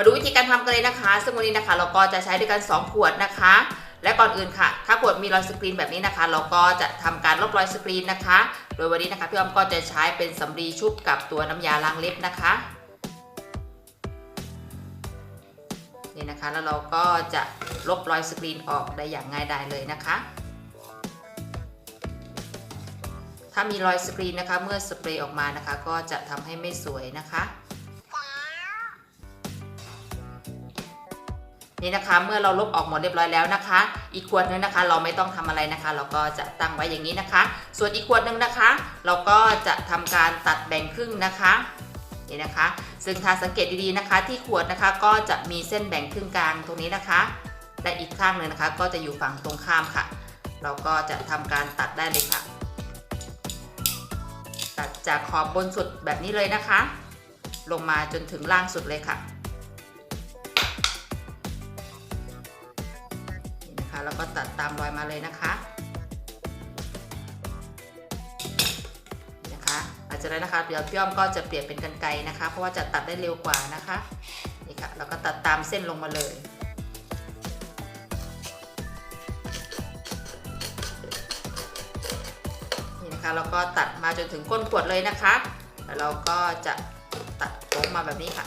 มาดูวิธีการทำกันเลยนะคะ ซึ่งวันนี้นะคะ เราก็จะใช้ด้วยกัน 2 ขวดนะคะ และก่อนอื่นค่ะ ถ้าขวดมีรอยสกรีนแบบนี้นะคะ เราก็จะทำการลบรอยสกรีนนะคะ โดยวันนี้นะคะพี่อ้อมก็จะใช้เป็นสำลีชุบกับตัวน้ำยาล้างเล็บนะคะนี่นะคะแล้วเราก็จะลบรอยสกรีนออกได้อย่างง่ายดายเลยนะคะ ถ้ามีรอยสกรีนนะคะ เมื่อสเปรย์ออกมานะคะ ก็จะทำให้ไม่สวยนะคะ นี่นะคะ เมื่อเราลบออกหมดเรียบร้อยแล้วนะคะ อีกขวดนึงนะคะ เราไม่ต้องทำอะไรนะคะ เราก็จะตั้งไว้อย่างนี้นะคะ ส่วนอีกขวดนึงนะคะ เราก็จะทำการตัดแบ่งครึ่งนะคะนี่นะคะ ซึ่งถ้าสังเกตดีๆนะคะ ที่ขวดนะคะก็จะมีเส้นแบ่งครึ่งกลางตรงนี้นะคะ และอีกข้างหนึ่งนะคะ ก็จะอยู่ฝั่งตรงข้ามค่ะ เราก็จะทำการตัดได้เลยค่ะ ตัดจากขอบบนสุดแบบนี้เลยนะคะ ลงมาจนถึงล่างสุดเลยค่ะ แล้วก็ตัดตามรอยมาเลยนะคะนะคะหลังจากนั้นนะคะเดี๋ยวพี่อ้อมก็จะเปลี่ยนเป็นกันไกนะคะ เพราะว่าจะตัดได้เร็วกว่านะคะนี่ค่ะแล้วก็ตัดตามเส้นลงมาเลยนี่นะคะเราก็ตัดมาจนถึงก้นขวดเลยนะคะแล้วเราก็จะตัดโค้งมาแบบนี้ค่ะ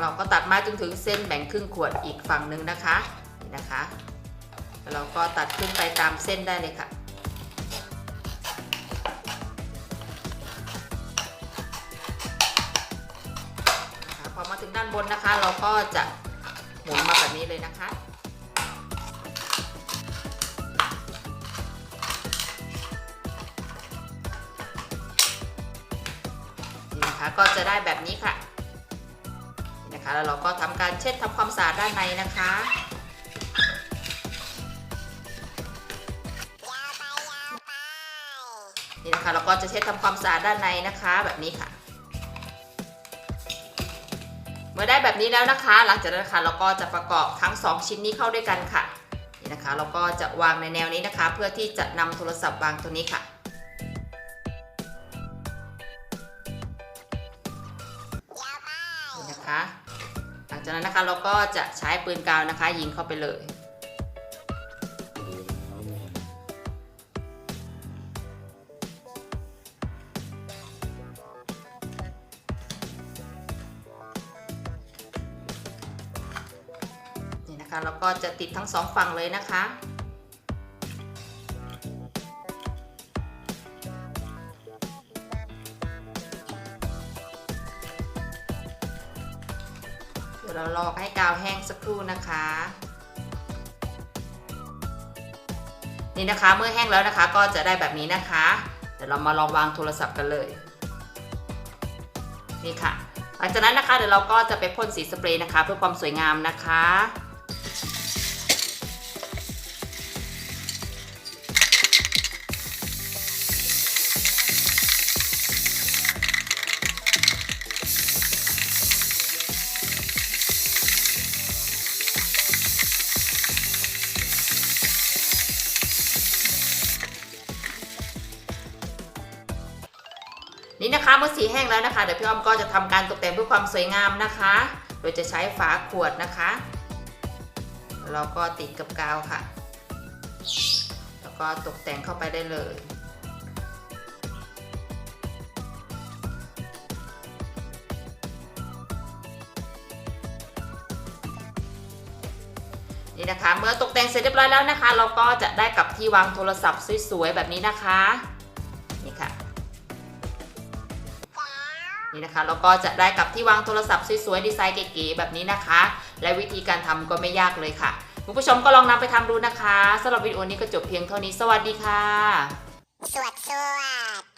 เราก็ตัดมาจนถึงเส้นแบ่งครึ่งขวดอีกฝั่งหนึ่งนะคะนี่นะคะแล้วเราก็ตัดขึ้นไปตามเส้นได้เลยค่ะพอมาถึงด้านบนนะคะ เราก็จะหมุนมาแบบนี้เลยนะคะนี่นะคะก็จะได้แบบนี้ค่ะ แล้วเราก็ทำการเช็ดทำความสะอาดด้านในนะคะ นี่นะคะเราก็จะเช็ดทำความสะอาดด้านในนะคะแบบนี้ค่ะเมื่อได้แบบนี้แล้วนะคะ หลังจากนั้นนะคะเราก็จะประกอบทั้ง 2 ชิ้นนี้เข้าด้วยกันค่ะนี่นะคะ เราก็จะวางในแนวนี้นะคะ เพื่อที่จะนำโทรศัพท์วางตรงนี้ค่ะ นี่นะคะ จากนั้นนะคะเราก็จะใช้ปืนกาวนะคะ ยิงเข้าไปเลย นี่นะคะเราก็จะติดทั้งสองฝั่งเลยนะคะ เรารอให้กาวแห้งสักครู่นะคะ นี่นะคะเมื่อแห้งแล้วนะคะก็จะได้แบบนี้นะคะ เดี๋ยวเรามาลองวางโทรศัพท์กันเลย นี่ค่ะ หลังจากนั้นนะคะเดี๋ยวเราก็จะไปพ่นสีสเปรย์นะคะ เพื่อความสวยงามนะคะ นี่นะคะเมื่อสีแห้งแล้วนะคะเดี๋ยวพี่อ้อมก็จะทำการตกแต่งเพื่อความสวยงามนะคะ โดยจะใช้ฝาขวดนะคะแล้วก็ติดกับกาวค่ะ แล้วก็ตกแต่งเข้าไปได้เลยนี่นะคะเมื่อตกแต่งเสร็จเรียบร้อยแล้วนะคะ เราก็จะได้กับที่วางโทรศัพท์สวยๆแบบนี้นะคะ นี่ค่ะ นี่นะคะเราก็จะได้กับที่วางโทรศัพท์สวยๆดีไซน์เก๋ๆแบบนี้นะคะ และวิธีการทำก็ไม่ยากเลยค่ะคุณผู้ชมก็ลองนำไปทำดูนะคะสำหรับวิดีโอนี้ก็จบเพียงเท่านี้สวัสดีค่ะ สวัสดี